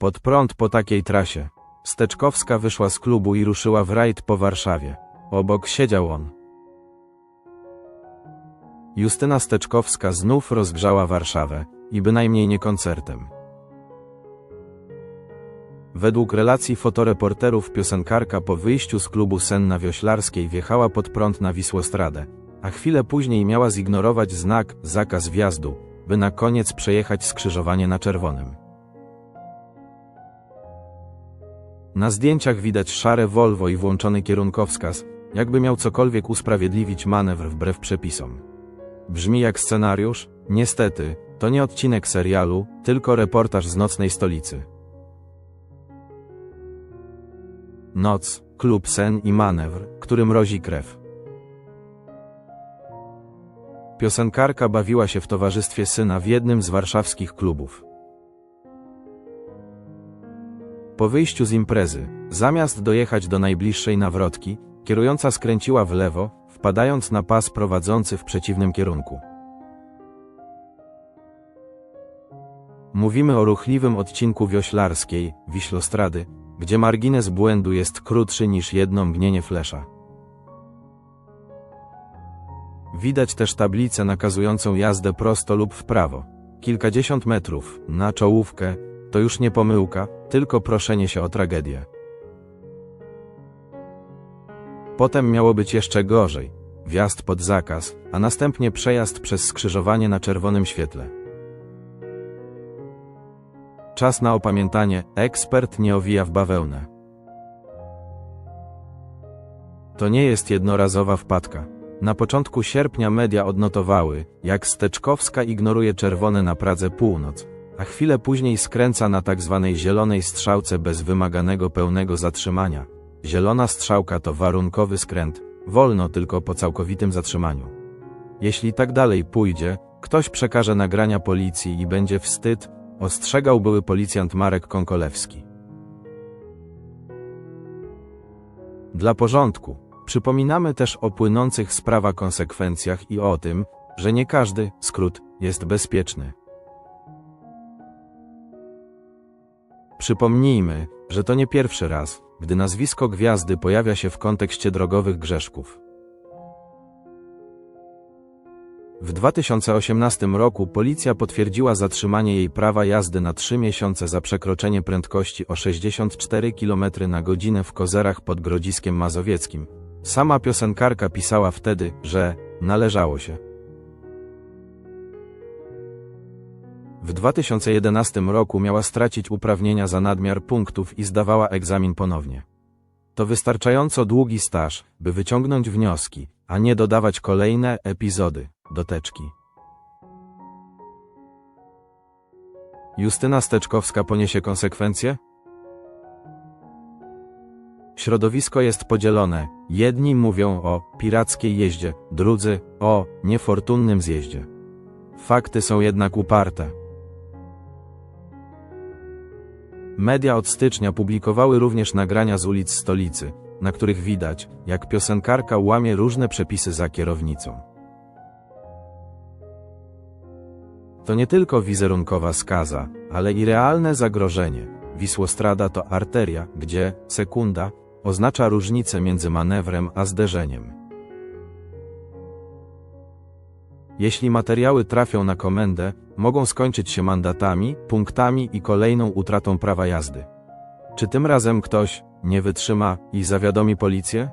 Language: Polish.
Pod prąd po takiej trasie. Steczkowska wyszła z klubu i ruszyła w rajd po Warszawie. Obok siedział on. Justyna Steczkowska znów rozgrzała Warszawę i bynajmniej nie koncertem. Według relacji fotoreporterów piosenkarka po wyjściu z klubu Senna Wioślarskiej wjechała pod prąd na Wisłostradę, a chwilę później miała zignorować znak zakaz wjazdu, by na koniec przejechać skrzyżowanie na czerwonym. Na zdjęciach widać szare Volvo i włączony kierunkowskaz, jakby miał cokolwiek usprawiedliwić manewr wbrew przepisom. Brzmi jak scenariusz? Niestety, to nie odcinek serialu, tylko reportaż z nocnej stolicy. Noc, klub sen i manewr, który mrozi krew. Piosenkarka bawiła się w towarzystwie syna w jednym z warszawskich klubów. Po wyjściu z imprezy, zamiast dojechać do najbliższej nawrotki, kierująca skręciła w lewo, wpadając na pas prowadzący w przeciwnym kierunku. Mówimy o ruchliwym odcinku wioślarskiej, Wiślostrady, gdzie margines błędu jest krótszy niż jedno mgnienie flesza. Widać też tablicę nakazującą jazdę prosto lub w prawo. Kilkadziesiąt metrów, na czołówkę, to już nie pomyłka, tylko proszenie się o tragedię. Potem miało być jeszcze gorzej. Wjazd pod zakaz, a następnie przejazd przez skrzyżowanie na czerwonym świetle. Czas na opamiętanie, ekspert nie owija w bawełnę. To nie jest jednorazowa wpadka. Na początku sierpnia media odnotowały, jak Steczkowska ignoruje czerwone na Pradze Północ, a chwilę później skręca na tak zwanej zielonej strzałce bez wymaganego pełnego zatrzymania. Zielona strzałka to warunkowy skręt, wolno tylko po całkowitym zatrzymaniu. Jeśli tak dalej pójdzie, ktoś przekaże nagrania policji i będzie wstyd, ostrzegał były policjant Marek Konkolewski. Dla porządku, przypominamy też o płynących z prawa konsekwencjach i o tym, że nie każdy skrót jest bezpieczny. Przypomnijmy, że to nie pierwszy raz, gdy nazwisko gwiazdy pojawia się w kontekście drogowych grzeszków. W 2018 roku policja potwierdziła zatrzymanie jej prawa jazdy na 3 miesiące za przekroczenie prędkości o 64 km na godzinę w Kozerach pod Grodziskiem Mazowieckim. Sama piosenkarka pisała wtedy, że należało się. W 2011 roku miała stracić uprawnienia za nadmiar punktów i zdawała egzamin ponownie. To wystarczająco długi staż, by wyciągnąć wnioski, a nie dodawać kolejne epizody do teczki. Justyna Steczkowska poniesie konsekwencje? Środowisko jest podzielone. Jedni mówią o pirackiej jeździe, drudzy o niefortunnym zjeździe. Fakty są jednak uparte. Media od stycznia publikowały również nagrania z ulic stolicy, na których widać, jak piosenkarka łamie różne przepisy za kierownicą. To nie tylko wizerunkowa skaza, ale i realne zagrożenie. Wisłostrada to arteria, gdzie sekunda oznacza różnicę między manewrem a zderzeniem. Jeśli materiały trafią na komendę, mogą skończyć się mandatami, punktami i kolejną utratą prawa jazdy. Czy tym razem ktoś nie wytrzyma i zawiadomi policję?